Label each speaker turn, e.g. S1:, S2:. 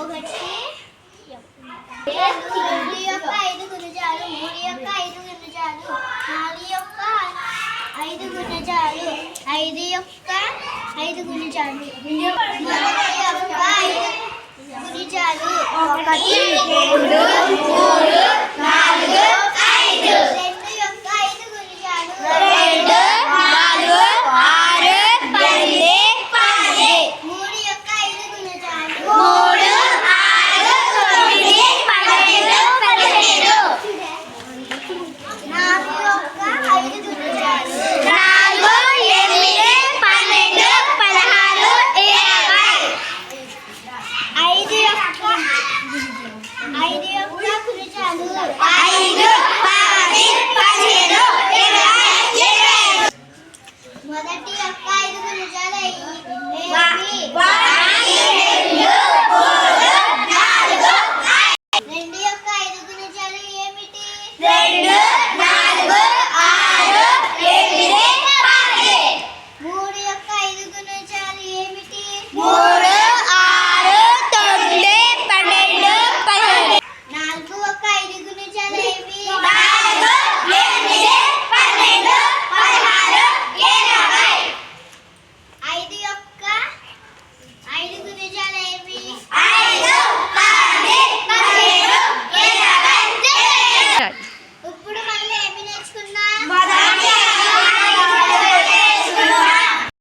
S1: ఒకటి రెండు యొక్క ఐదు గుణజాలు మూడు యొక్క ఐదు గుణజాలు నాలుగు యొక్క ఐదు గుణజాలు ఐదు యొక్క ఐదు గుణజాలు యొక్క ఐదు గుణజాలు ఒకటి రెండు మూడు మూడు ఏమిటి?